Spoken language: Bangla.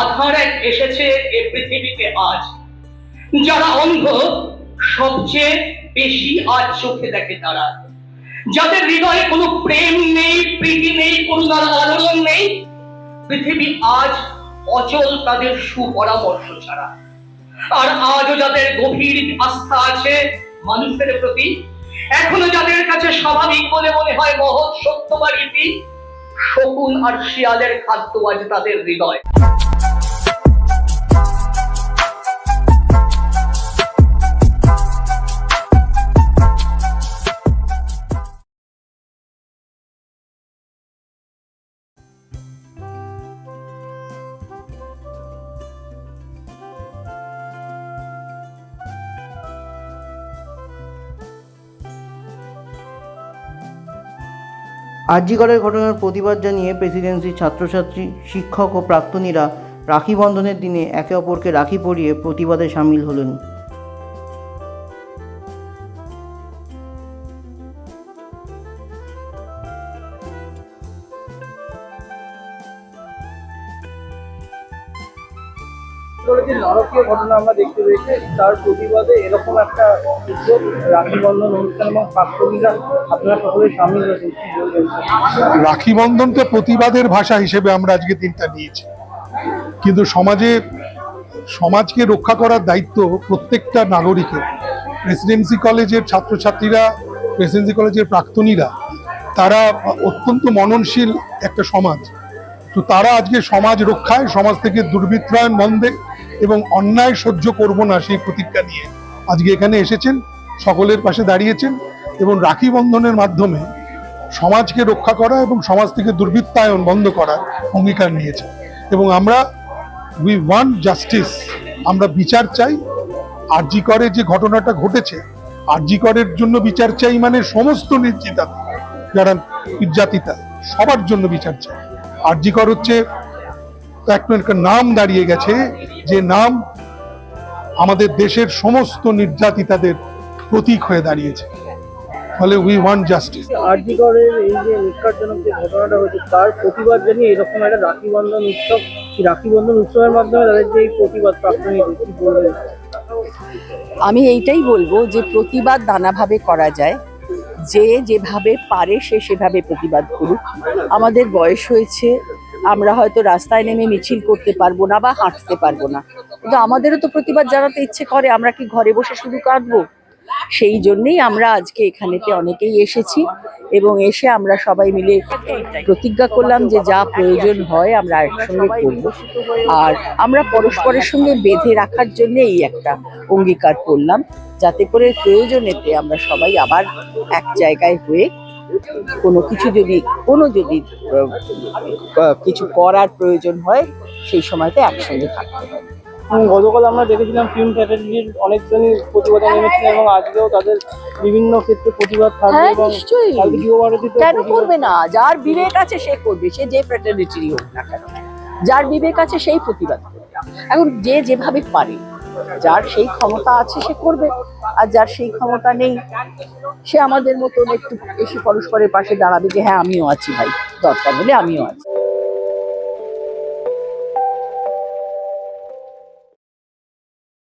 আধার এসেছে এ পৃথিবীতে আজ। যারা অন্ধ, সবচেয়ে বেশি আজ চোখে দেখে তারা। যাদের হৃদয়ে কোনো প্রেম নেই, প্রীতি নেই করুণার আলোড়ন নেই, পৃথিবী আজ অচল তাদের সুপরামর্শ ছাড়া। আর আজও যাদের গভীর আস্থা আছে মানুষের প্রতি, এখনও যাদের কাছে স্বাভাবিক বলে মনে হয় মহৎ সত্য বা রীতি শকুন আর শিয়ালের খাদ্য আজ তাদের হৃদয়। আরজিকরের ঘটনার প্রতিবাদ জানিয়ে প্রেসিডেন্সির ছাত্রছাত্রী, শিক্ষক ও প্রাক্তনীরা রাখি বন্ধনের দিনে একে অপরকে রাখি পরিয়ে প্রতিবাদে সামিল হলেন। করে যে নারকীয় ঘটনা আমরা দেখতে পেয়েছি। তার প্রতিবাদে এরকম একটা উদ্যোগ রাখি বন্ধন অনুষ্ঠান এবং প্রাক্তনীরা আপনারা সকলে সামিল হয়েছেন রাখি বন্ধনকে প্রতিবাদের ভাষা হিসেবে আমরা আজকে দিনটা নিয়েছি। কিন্তু সমাজে, সমাজকে রক্ষা করার দায়িত্ব প্রত্যেকটা নাগরিকের। প্রেসিডেন্সি কলেজের ছাত্রছাত্রীরা, প্রেসিডেন্সি কলেজের প্রাক্তনীরা, তারা অত্যন্ত মননশীল একটা সমাজ। তো তারা আজকে সমাজ রক্ষায়, সমাজ থেকে দুর্বৃত্তায়ন বন্ধে এবং অন্যায় সহ্য করব না সেই প্রতিজ্ঞা নিয়ে। আজকে এখানে এসেছেন, সকলের পাশে দাঁড়িয়েছেন এবং রাখি বন্ধনের মাধ্যমে সমাজকে রক্ষা করা এবং সমাজ থেকে দুর্বৃত্তায়ন বন্ধ করার অঙ্গীকার নিয়েছে এবং আমরা উই ওয়ান জাস্টিস আমরা বিচার চাই। আরজি করে যে ঘটনাটা ঘটেছে, আরজি করের জন্য বিচার চাই মানে সমস্ত নির্যাতিতা, যারা নির্যাতিতা, সবার জন্য বিচার চাই। আরজি কর হচ্ছে একটা একটা নাম দাঁড়িয়ে গেছে যে নাম আমাদের দেশের সমস্ত নির্যাতিতাদের প্রতীক হয়ে দাঁড়িয়েছে। ফলে উই ওয়ান জাস্টিস আরজিগড়ের এই যে নিষ্কারজনক যে ঘটনাটা হয়েছে তার প্রতিবাদ জানিয়ে এরকম একটা রাখি বন্ধন উৎসব রাখি বন্ধন উৎসবের মাধ্যমে তাদের যে এই প্রতিবাদ প্রাক্তনীদের কি বলবেন? আমি এইটাই বলব যে প্রতিবাদ নানাভাবে করা যায়। যে যেভাবে পারে সে সেভাবে প্রতিবাদ করুক। আমাদের বয়স হয়েছে আমরা হয়তো রাস্তায় নেমে মিছিল করতে পারব না বা হাঁটতে পারব না। কিন্তু আমাদেরও তো প্রতিবাদ জানাতে ইচ্ছে করে, আমরা কি ঘরে বসে শুধু কাঁদবো? সেই জন্যেই আমরা আজকে এখানেতে অনেকেই এসেছি এবং এসে আমরা সবাই মিলে প্রতিজ্ঞা করলাম যে যা প্রয়োজন হয় আমরা একসঙ্গে করব। আর আমরা পরস্পরের সঙ্গে বেঁধে রাখার জন্য এই একটা অঙ্গীকার করলাম, যাতে করে প্রয়োজনেতে আমরা সবাই আবার এক জায়গায় হয়ে কোনো কিছু যদি কোনো যদি কিছু করার প্রয়োজন হয় সেই সময়তে একসঙ্গে থাকতে এবং গতকাল আমরা দেখেছিলাম ফিল্ম ফ্যাকাল্টির অনেকজনই প্রতিবাদে নেমেছিলেন এবং আজকেও তাদের বিভিন্ন ক্ষেত্রে প্রতিবাদ থাকবে হ্যাঁ এবং কেন করবে না? যার বিবেক আছে সে করবে সে যে ফ্র্যাটার্নিটিরই হোক না কেন। যার বিবেক আছে সেই প্রতিবাদ করবে। এখন যে যেভাবে পারে যার সেই ক্ষমতা আছে সে করবে। আর যার সেই ক্ষমতা নেই, সে আমাদের মতন একটু এসে পরস্পরের পাশে দাঁড়াবে যে হ্যাঁ আমিও আছি ভাই, দরকার হলে আমিও আছি।